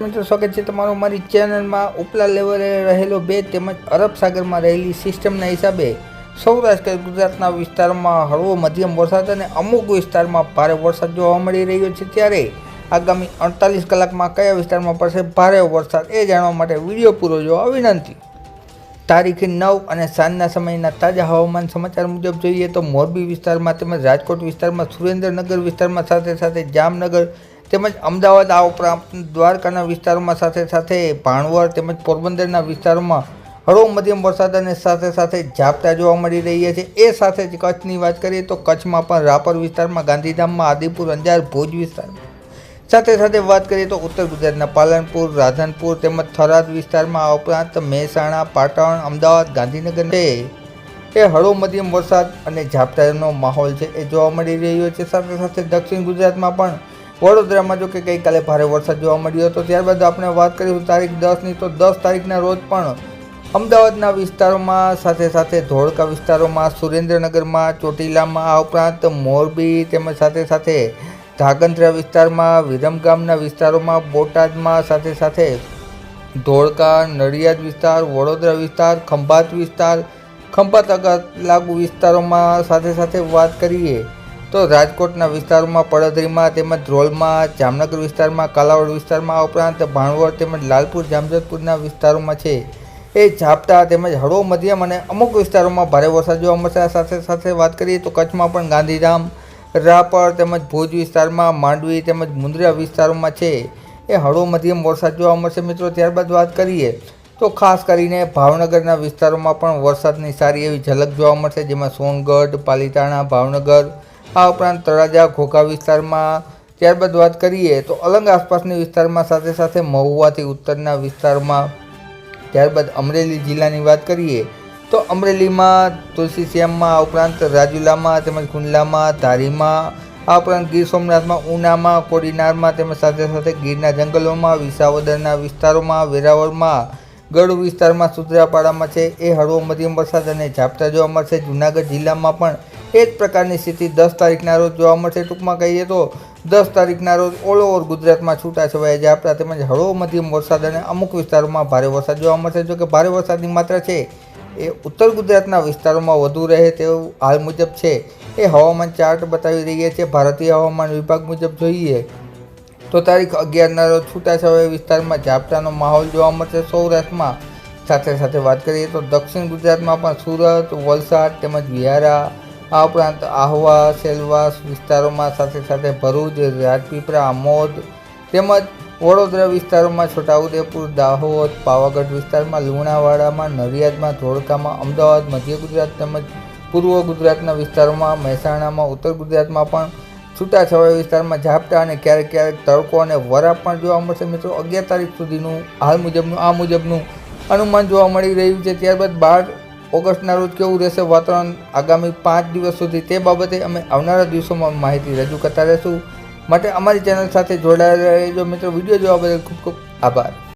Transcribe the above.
મિત્રો, સ્વાગત છે તમારું મારી ચેનલમાં. ઉપલા લેવલે રહેલો બે તેમજ અરબ સાગરમાં રહેલી સિસ્ટમના હિસાબે સૌરાષ્ટ્ર, ગુજરાતના વિસ્તારમાં હળવો મધ્યમ વરસાદ અને અમુક વિસ્તારમાં ભારે વરસાદ જોવા મળી રહ્યો છે. ત્યારે આગામી અડતાલીસ કલાકમાં કયા વિસ્તારમાં પડશે ભારે વરસાદ એ જાણવા માટે વીડિયો પૂરો જોવા વિનંતી. તારીખ નવ અને સાંજના સમયના તાજા હવામાન સમાચાર મુજબ જોઈએ તો મોરબી વિસ્તારમાં તેમજ રાજકોટ વિસ્તારમાં, સુરેન્દ્રનગર વિસ્તારમાં સાથે સાથે જામનગર તેમજ અમદાવાદ આ ઉપરાંત દ્વારકાના વિસ્તારોમાં સાથે સાથે ભાણવડ તેમજ પોરબંદરના વિસ્તારોમાં હળવો મધ્યમ વરસાદ અને સાથે સાથે ઝાપટા જોવા મળી રહ્યા છે. એ સાથે જ કચ્છની વાત કરીએ તો કચ્છમાં પણ રાપર વિસ્તારમાં, ગાંધીધામમાં, આદિપુર, અંજાર, ભુજ વિસ્તારમાં. સાથે સાથે વાત કરીએ તો ઉત્તર ગુજરાતના પાલનપુર, રાધનપુર તેમજ થરાદ વિસ્તારમાં આ ઉપરાંત મહેસાણા, પાટણ, અમદાવાદ, ગાંધીનગર એ હળવો મધ્યમ વરસાદ અને ઝાપટાનો માહોલ છે એ જોવા મળી રહ્યો છે. સાથે સાથે દક્ષિણ ગુજરાતમાં પણ વડોદરામાં જો કે ગઈકાલે ભારે વરસાદ જોવા મળ્યો હતો. ત્યારબાદ આપણે વાત કરીશું તારીખ દસની, તો દસ તારીખના રોજ પણ અમદાવાદના વિસ્તારોમાં સાથે સાથે ધોળકા વિસ્તારોમાં, સુરેન્દ્રનગરમાં, ચોટીલામાં, આ ઉપરાંત મોરબી તેમજ સાથે સાથે ધાગંદ્રા વિસ્તારમાં, વિરમગામના વિસ્તારોમાં, બોટાદમાં સાથે સાથે ધોળકા, નડિયાદ વિસ્તાર, વડોદરા વિસ્તાર, ખંભાત વિસ્તાર, ખંભાત લાગુ વિસ્તારોમાં સાથે સાથે વાત કરીએ તો રાજકોટના વિસ્તારોમાં પડદરીમાં તેમજ ધ્રોલમાં, જામનગર વિસ્તારમાં, કાલાવડ વિસ્તારમાં ઉપરાંત ભાણવડ તેમજ લાલપુર, જામજોધપુરના વિસ્તારોમાં છે. એ ઝાપટા તેમજ હળવો મધ્યમ અને અમુક વિસ્તારોમાં ભારે વરસાદ જોવા મળશે. સાથે સાથે વાત કરીએ તો કચ્છમાં પણ ગાંધીધામ, રાપર તેમજ ભુજ વિસ્તારમાં, માંડવી તેમજ મુંદ્રા વિસ્તારોમાં છે. એ હળવો મધ્યમ વરસાદ જોવા મળશે મિત્રો. ત્યારબાદ વાત કરીએ તો ખાસ કરીને ભાવનગરના વિસ્તારોમાં પણ વરસાદની સારી એવી ઝલક જોવા મળશે, જેમાં સોનગઢ, પાલીતાણા, ભાવનગર આ ઉપરાંત તળાજા, ઘોઘા વિસ્તારમાં ત્યારબાદ વાત કરીએ તો અલંગ આસપાસની વિસ્તારમાં સાથે સાથે મહુવાથી ઉત્તરના વિસ્તારમાં ત્યારબાદ અમરેલી જિલ્લાની વાત કરીએ તો અમરેલીમાં તુલસીશ્યામમાં આ ઉપરાંત રાજુલામાં તેમજ કુંડલામાં ધારીમાં, આ ઉપરાંત ગીર સોમનાથમાં ઉનામાં, કોડીનારમાં તેમજ સાથે સાથે ગીરના જંગલોમાં, વિસાવદરના વિસ્તારોમાં, વેરાવળમાં, ગઢ વિસ્તારમાં સુત્રાપાડામાં છે. એ હળવો મધ્યમ વરસાદ અને ઝાપટા જોવા મળશે. જૂનાગઢ જિલ્લામાં પણ એ જ પ્રકારની સ્થિતિ દસ તારીખના રોજ જોવા મળશે. ટૂંકમાં કહીએ તો દસ તારીખના રોજ ઓલ ઓવર ગુજરાતમાં છૂટાછવાયા ઝાપટા તેમજ હળવો મધ્યમ વરસાદ અને અમુક વિસ્તારોમાં ભારે વરસાદ જોવા મળશે. જો કે ભારે વરસાદની માત્રા છે એ ઉત્તર ગુજરાતના વિસ્તારોમાં વધુ રહે તેવું હાલ મુજબ છે. એ હવામાન ચાર્ટ બતાવી રહ્યા છે. ભારતીય હવામાન વિભાગ મુજબ જોઈએ તો તારીખ અગિયારના રોજ છૂટાછવાયા વિસ્તારમાં ઝાપટાનો માહોલ જોવા મળશે સૌરાષ્ટ્રમાં. સાથે સાથે વાત કરીએ તો દક્ષિણ ગુજરાતમાં પણ સુરત, વલસાડ તેમજ વિહારા આ ઉપરાંત આહવા, સેલવાસ વિસ્તારોમાં સાથે સાથે ભરૂચ, રાજપીપળા, આમોદ તેમજ વડોદરા વિસ્તારોમાં છોટાઉદેપુર, દાહોદ, પાવાગઢ વિસ્તારમાં, લુણાવાડામાં, નડિયાદમાં, ધોળકામાં, અમદાવાદ, મધ્ય ગુજરાત તેમજ પૂર્વ ગુજરાતના વિસ્તારોમાં, મહેસાણામાં, ઉત્તર ગુજરાતમાં પણ છૂટાછવાયા વિસ્તારમાં ઝાપટા અને ક્યારેક ક્યારેક તડકો અને વરા પણ જોવા મળશે મિત્રો, અગિયાર તારીખ સુધીનું હાલ મુજબનું, આ મુજબનું અનુમાન જોવા મળી રહ્યું છે. ત્યારબાદ બાર ઓગસ્ટના રોજ કેવું રહેશે વાતાવરણ આગામી પાંચ દિવસ સુધી તે બાબતે અમે આવનારા દિવસોમાં માહિતી રજૂ કરતા રહીશું. માટે અમારી ચેનલ સાથે જોડાયેલા રહેજો. મિત્રો, વીડિયો જોવા બદલ ખૂબ ખૂબ આભાર.